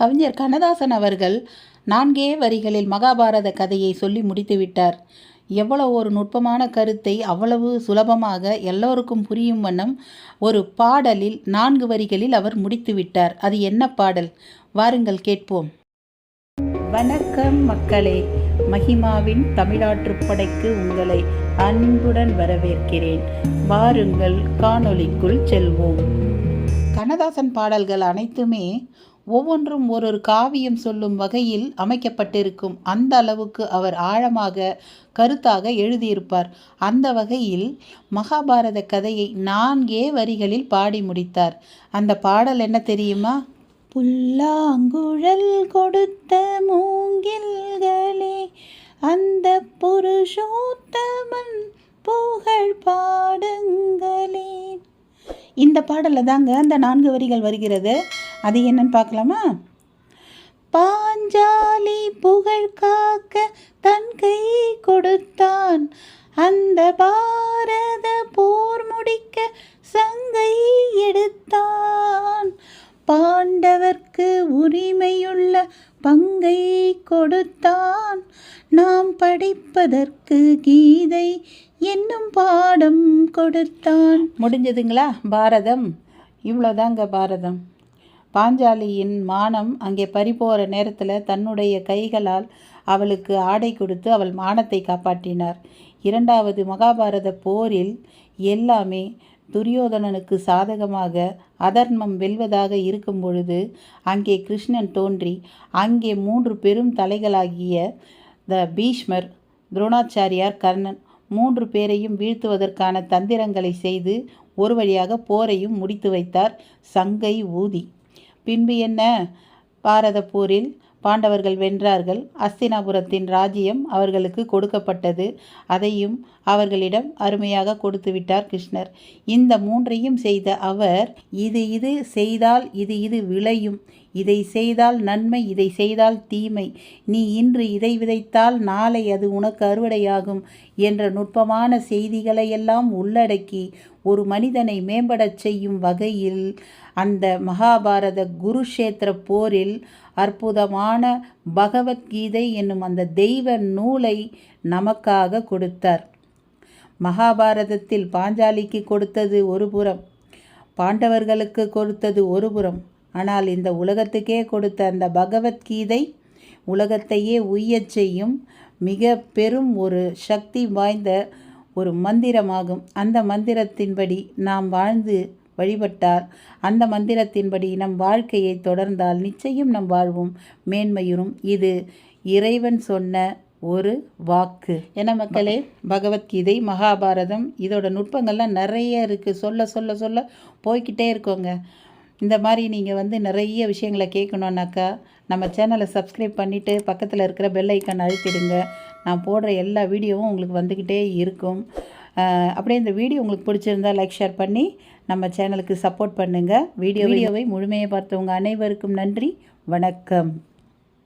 கவிஞர் கண்ணதாசன் அவர்கள் நான்கே வரிகளில் மகாபாரத கதையை சொல்லி முடித்துவிட்டார். எவ்வளவு ஒரு நுட்பமான கருத்தை அவ்வளவு சுலபமாக எல்லோருக்கும் புரியும் வண்ணம் ஒரு பாடலில் நான்கு வரிகளில் அவர் முடித்துவிட்டார். அது என்ன பாடல்? வாருங்கள் கேட்போம். வணக்கம் மக்களே மகிமாவின் தமிழாற்றுப்படைக்கு உங்களை அன்புடன் வரவேற்கிறேன். வாருங்கள் காணொளிக்குள் செல்வோம். கண்ணதாசன் பாடல்கள் அனைத்துமே ஒவ்வொன்றும் ஒரு ஒரு காவியம் சொல்லும் வகையில் அமைக்கப்பட்டிருக்கும். அந்த அளவுக்கு அவர் ஆழமாக கருத்தாக எழுதியிருப்பார். அந்த வகையில் மகாபாரத கதையை நான்கே வரிகளில் பாடி முடித்தார். அந்த பாடல் என்ன தெரியுமா? புல்லாங்குழல் கொடுத்த மூங்கில்களே அந்த புருஷோத்தமன் புகழ் பாடுங்களே. இந்த பாடலில் தாங்க அந்த நான்கு வரிகள் வருகிறது. அது என்னன்னு பார்க்கலாமா? பாஞ்சாலி புகழ் காக்க தன் கை கொடுத்தான். அந்த பாரத போர் முடிக்க சங்கை எடுத்தான். பாண்டவர்க்கு உரிமையுள்ள பங்கை கொடுத்தான். நாம் படிப்பதற்கு கீதை என்னும் பாடம் கொடுத்தான். முடிஞ்சதுங்களா? பாரதம். இவ்வளோதாங்க பாரதம். பாஞ்சாலியின் மானம் அங்கே பறிபோகிற நேரத்தில் தன்னுடைய கைகளால் அவளுக்கு ஆடை கொடுத்து அவள் மானத்தை காப்பாற்றினார். இரண்டாவது மகாபாரத போரில் எல்லாமே துரியோதனனுக்கு சாதகமாக அதர்மம் வெல்வதாக இருக்கும் பொழுது அங்கே கிருஷ்ணன் தோன்றி அங்கே மூன்று பெரும் தலைகளாகிய த பீஷ்மர் துரோணாச்சாரியார் கர்ணன் மூன்று பேரையும் வீழ்த்துவதற்கான தந்திரங்களை செய்து ஒரு வழியாக போரையும் முடித்து வைத்தார் சங்கை ஊதி. பின்பு என்ன? பாரத போரில் பாண்டவர்கள் வென்றார்கள். அஸ்தினாபுரத்தின் ராஜ்யம் அவர்களுக்கு கொடுக்கப்பட்டது. அதையும் அவர்களிடம் அருமையாக கொடுத்து விட்டார் கிருஷ்ணர். இந்த மூன்றையும் செய்த அவர் இது இது செய்தால் இது இது விளையும். இதை செய்தால் நன்மை இதை செய்தால் தீமை. நீ இன்று இதை விதைத்தால் நாளை அது உனக்கு அறுவடையாகும் என்ற நுட்பமான செய்திகளையெல்லாம் உள்ளடக்கி ஒரு மனிதனை மேம்படச் செய்யும் வகையில் அந்த மகாபாரத குருஷேத்திர போரில் அற்புதமான பகவத்கீதை என்னும் அந்த தெய்வ நூலை நமக்காக கொடுத்தார். மகாபாரதத்தில் பாஞ்சாலிக்கு கொடுத்தது ஒரு புறம் பாண்டவர்களுக்கு கொடுத்தது ஒரு புறம். ஆனால் இந்த உலகத்துக்கே கொடுத்த அந்த பகவத்கீதை உலகத்தையே உய்யச் செய்யும் மிக பெரும் ஒரு சக்தி வாய்ந்த ஒரு மந்திரமாகும். அந்த மந்திரத்தின்படி நாம் வாழ்ந்து வழிபட்டால் அந்த மந்திரத்தின்படி நம் வாழ்க்கையை தொடர்ந்தால் நிச்சயம் நம் வாழ்வும். மேன்மையுறும். இது இறைவன் சொன்ன ஒரு வாக்கு. என மக்களே பகவத்கீதை மகாபாரதம் இதோட நுட்பங்கள்லாம் நிறைய இருக்குது சொல்ல சொல்ல சொல்ல போய்கிட்டே இருக்கோங்க. இந்த மாதிரி நீங்கள் வந்து நிறைய விஷயங்களை கேட்கணுன்னாக்கா நம்ம சேனலை சப்ஸ்கிரைப் பண்ணிவிட்டு பக்கத்தில் இருக்கிற பெல் ஐக்கான் அழுத்திடுங்க. நான் போடுற எல்லா வீடியோவும் உங்களுக்கு வந்துக்கிட்டே இருக்கும். அப்படியே இந்த வீடியோ உங்களுக்கு பிடிச்சிருந்தா லைக் ஷேர் பண்ணி நம்ம சேனலுக்கு சப்போர்ட் பண்ணுங்கள் வீடியோ வீடியோவை முழுமையை பார்த்தவங்க அனைவருக்கும் நன்றி. வணக்கம்.